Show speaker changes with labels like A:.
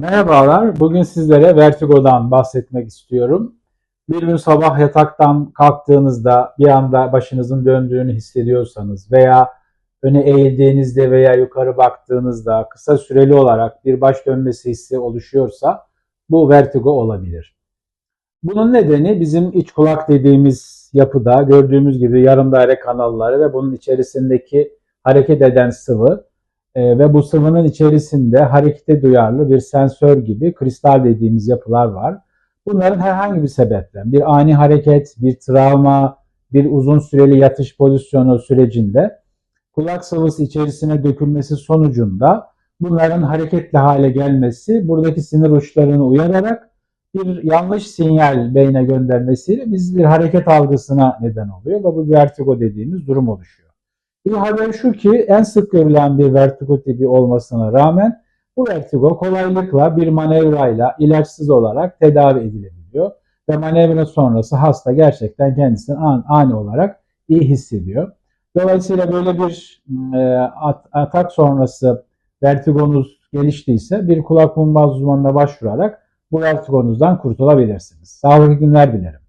A: Merhabalar. Bugün sizlere vertigodan bahsetmek istiyorum. Bir gün sabah yataktan kalktığınızda bir anda başınızın döndüğünü hissediyorsanız veya öne eğildiğinizde veya yukarı baktığınızda kısa süreli olarak bir baş dönmesi hissi oluşuyorsa bu vertigo olabilir. Bunun nedeni bizim iç kulak dediğimiz yapıda gördüğümüz gibi yarım daire kanalları ve bunun içerisindeki hareket eden sıvı e, ve bu sıvının içerisinde harekete duyarlı bir sensör gibi kristal dediğimiz yapılar var. Bunların herhangi bir sebepten bir ani hareket, bir travma, bir uzun süreli yatış pozisyonu sürecinde kulak sıvısı içerisine dökülmesi sonucunda bunların hareketli hale gelmesi buradaki sinir uçlarını uyararak bir yanlış sinyal beyne göndermesiyle biz bir hareket algısına neden oluyor ve bu vertigo dediğimiz durum oluşuyor. İyi haber şu ki en sık görülen bir vertigo tipi olmasına rağmen bu vertigo kolaylıkla bir manevrayla ilaçsız olarak tedavi edilebiliyor. Ve manevra sonrası hasta gerçekten kendisini an, ani olarak iyi hissediyor. Dolayısıyla böyle bir e, at, atak sonrası vertigonuz geliştiyse bir kulak burun uzmanına başvurarak bu vertigonuzdan kurtulabilirsiniz. Sağlıklı günler dilerim.